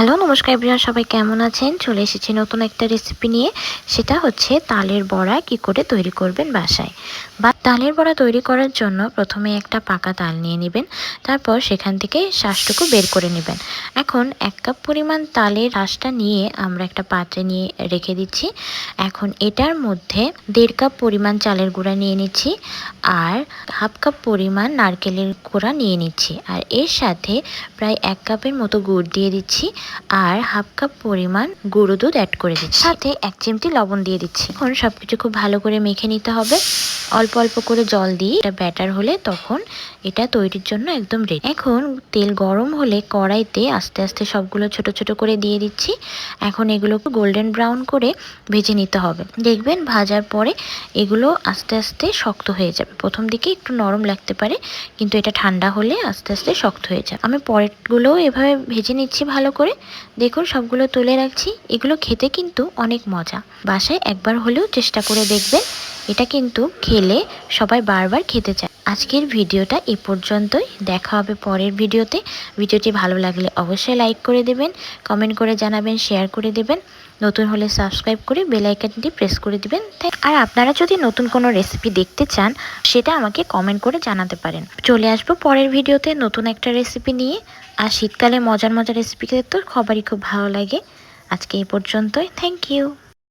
Hello, নমস্কার everyone সবাই কেমন আছেন? চলে এসেছি নতুন একটা রেসিপি নিয়ে। সেটা হচ্ছে তালের বড়া কি করে তৈরি করবেন বাসায়। বা তালের বড়া তৈরি করার জন্য প্রথমে একটা পাকা তাল নিয়ে নেবেন, তারপর সেখান থেকে শ্বাসটুকু বের করে নেবেন। এখন এক কাপ পরিমাণ তালের শ্বাসটা নিয়ে আমরা একটা পাত্রে নিয়ে রেখে দিচ্ছি। এখন এটার মধ্যে দেড় কাপ পরিমাণ চালের গুঁড়া নিয়ে নিচ্ছি আর হাফ কাপ পরিমাণ নারকেলের গুঁড়া নিয়ে নিচ্ছি। আর এর সাথে প্রায় এক কাপের মতো গুড় দিয়ে দিচ্ছি। আর হাফ কাপ পরিমাণ গুঁড়ো দুধ অ্যাড করে দিচ্ছি। সাথে এক চিমটি লবণ দিয়ে দিচ্ছি। এখন সবকিছু খুব ভালো করে মেখে নিতে হবে। অল্প অল্প করে জল দিয়ে এটা ব্যাটার হলে তখন এটা তৈরির জন্য একদম রেডি এখন তেল গরম হলে কড়াইতে আস্তে আস্তে সবগুলো ছোট ছোট করে দিয়ে দিচ্ছি। এখন এগুলোকে গোল্ডেন ব্রাউন করে ভেজে নিতে হবে। দেখবেন ভাজার পরে এগুলো আস্তে আস্তে শক্ত হয়ে যাবে। প্রথম দিকে একটু নরম লাগতে পারে, কিন্তু এটা ঠান্ডা হলে আস্তে আস্তে শক্ত হয়ে যাবে। আমি পরেরগুলোও এভাবে ভেজে নিচ্ছি ভালো করে। দেখুন সবগুলো তুলে রাখছি। এগুলো খেতে কিন্তু অনেক মজা। বাসায় একবার হলেও চেষ্টা করে দেখবেন। এটা কিন্তু খেলে সবাই বারবার খেতে চায়। আজকের ভিডিওটা এ পর্যন্তই। দেখা হবে পরের ভিডিওতে। ভিডিওটি ভালো লাগলে অবশ্যই লাইক করে দেবেন, কমেন্ট করে জানাবেন, শেয়ার করে দেবেন। নতুন হলে সাবস্ক্রাইব করে বেল আইকনটি প্রেস করে দিবেন। আর আপনারা যদি নতুন কোনো রেসিপি দেখতে চান, সেটা আমাকে কমেন্ট করে জানাতে পারেন। চলে আসব পরের ভিডিওতে নতুন একটা রেসিপি নিয়ে। আর শীতকালে মজার মজার রেসিপি তো সবারই খুব ভালো লাগে। আজকে এই পর্যন্তই। Thank you.